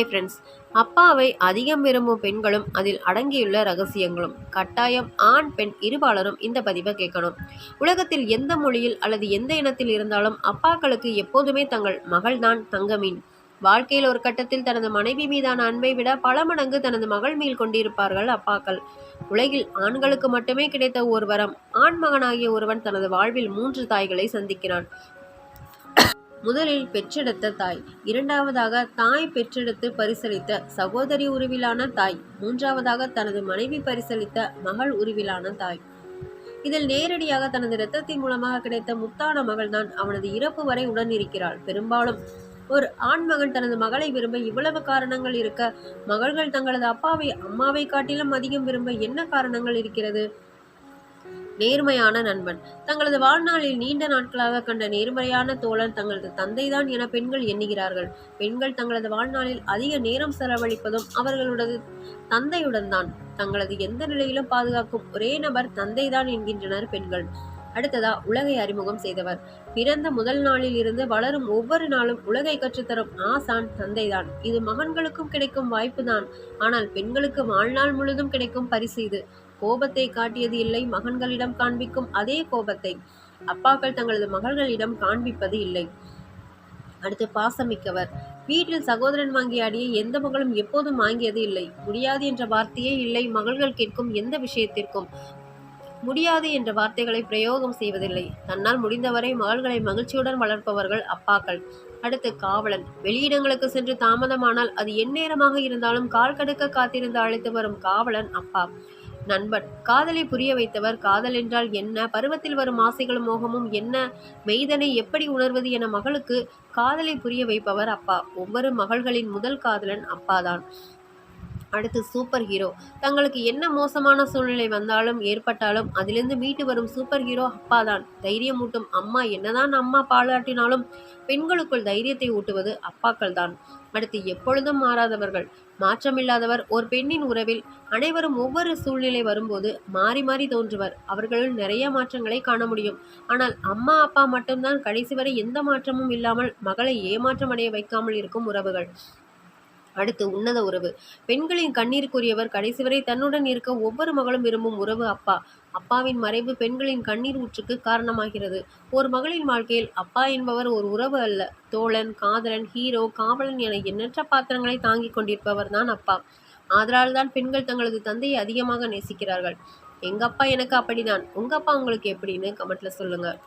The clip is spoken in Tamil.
ஃப்ரெண்ட்ஸ் அப்பாவை அதிகம் விரும்பும் பெண்களும் அதில் அடங்கியுள்ள ரகசியங்களும் கட்டாயம் ஆண் பெண் இருபாலரும் இந்த பதிவை கேட்கணும். உலகத்தில் எந்த மொழியில் அல்லது எந்த இனத்தில் இருந்தாலும் அப்பாக்களுக்கு எப்போதுமே தங்கள் மகள்தான் தங்கமீன். வாழ்க்கையில் ஒரு கட்டத்தில் தனது மனைவி மீதான அன்பை விட பல மடங்கு தனது மகள் மீள் கொண்டிருப்பார்கள் அப்பாக்கள். உலகில் ஆண்களுக்கு மட்டுமே கிடைத்த ஒரு வரம் ஆண் மகனாகிய ஒருவன் தனது வாழ்வில் மூன்று தாய்களை சந்திக்கிறான். முதலில் பெற்றெடுத்த தாய். இரண்டாவதாக தாய் பெற்றெடுத்து பரிசளித்த சகோதரி உருவிலான தாய். மூன்றாவதாக தனது மனைவி பரிசளித்த மகள் உருவிலான தாய். இதில் நேரடியாக தனது இரத்தத்தின் மூலமாக கிடைத்த முத்தான மகள்தான் அவனது இறப்பு வரை உடன் இருக்கிறாள் பெரும்பாலும் ஒரு ஆண் மகன் தனது மகளை விரும்ப இவ்வளவு காரணங்கள் இருக்க மகள்கள் தங்களது அப்பாவை அம்மாவை காட்டிலும் அதிகம் விரும்ப என்ன காரணங்கள் இருக்கிறது? நேர்மையான நண்பன். தங்களது வாழ்நாளில் நீண்ட நாட்களாக கண்ட நேர்மையான தோழன் தங்களது தந்தைதான் என பெண்கள் எண்ணுகிறார்கள். பெண்கள் தங்களது வாழ்நாளில் அதிக நேரம் செலவழிப்பதும் அவர்களது தந்தையுடன் தான் தங்களது எந்த நிலையிலும் பாதுகாக்கும் ஒரே நபர் தந்தைதான் என்கின்றனர் பெண்கள். அடுத்ததா உலகை அறிமுகம் செய்தவர். பிறந்த முதல் நாளில் இருந்து வளரும் ஒவ்வொரு நாளும் உலகை கற்றுத்தரும் ஆசான் தந்தைதான். இது மகன்களுக்கும் கிடைக்கும் வாய்ப்புதான். ஆனால் பெண்களுக்கு வாழ்நாள் முழுதும் கிடைக்கும் பரிசு இது. கோபத்தை காட்டியது இல்லை மகன்களிடம் காண்பிக்கும் அதே கோபத்தை. அப்பாக்கள் தங்களது மகள்களிடம் காண்பிப்பது இல்லை. அடுத்து பாசமிக்கவர். வீட்டில் சகோதரன் வாங்கிய அடியை எந்த மகளும் எப்போதும் வாங்கியது இல்லை. முடியாது என்ற வார்த்தையே இல்லை மகள்கள் கேட்கும் எந்த விஷயத்திற்கும். முடியாது என்ற வார்த்தைகளை பிரயோகம் செய்வதில்லை. தன்னால் முடிந்தவரை மகள்களை மகிழ்ச்சியுடன் வளர்ப்பவர்கள் அப்பாக்கள். அடுத்து காவலன். வெளியிடங்களுக்கு சென்று தாமதமானால் அது எந்நேரமாக இருந்தாலும் கால் கடுக்க காத்திருந்து அழைத்து வரும் காவலன் அப்பா. நண்பன். காதலை புரிய வைத்தவர் காதல் என்றால் என்ன? பருவத்தில் வரும் ஆசைகளும் மோகமும் என்ன? மெய்தனை எப்படி உணர்வது என மகளுக்கு காதலை புரிய வைப்பவர் அப்பா. ஒவ்வொரு மகள்களின் முதல் காதலன் அப்பாதான். அடுத்து சூப்பர் ஹீரோ. தங்களுக்கு என்ன மோசமான சூழ்நிலை வந்தாலும் ஏற்பட்டாலும் அதிலிருந்து மீட்டு வரும் சூப்பர் ஹீரோ அப்பாதான். தைரியம் ஊட்டும் அம்மா என்னதான் அம்மா பாலாட்டினாலும் பெண்களுக்குள் தைரியத்தை ஊட்டுவது அப்பாக்கள் தான் அடுத்து எப்பொழுதும் மாறாதவர்கள். மாற்றமில்லாதவர் ஒரு பெண்ணின் உறவில் அனைவரும் ஒவ்வொரு சூழ்நிலை வரும்போது மாறி மாறி தோன்றுவர். அவர்களுள் நிறைய மாற்றங்களை காண முடியும். ஆனால் அம்மா அப்பா மட்டும்தான் கடைசி வரை எந்த மாற்றமும் இல்லாமல் மகளை ஏமாற்றம் அடைய வைக்காமல் இருக்கும் உறவுகள். அடுத்து உன்னத உறவு. பெண்களின் கண்ணீருக்குரியவர் கடைசி வரை தன்னுடன் இருக்க ஒவ்வொரு மகளும் விரும்பும் உறவு அப்பா. அப்பாவின் மறைவு பெண்களின் கண்ணீர் ஊற்றுக்கு காரணமாகிறது. ஒரு மகளின் வாழ்க்கையில் அப்பா என்பவர் ஒரு உறவு அல்ல. தோழன் காதலன் ஹீரோ காவலன் என எண்ணற்ற பாத்திரங்களை தாங்கிக் கொண்டிருப்பவர் தான் அப்பா. ஆதலால் தான் பெண்கள் தங்களது தந்தையை அதிகமாக நேசிக்கிறார்கள். எங்க அப்பா எனக்கு அப்படிதான். உங்க அப்பா உங்களுக்கு எப்படின்னு கமெண்ட்ல சொல்லுங்க.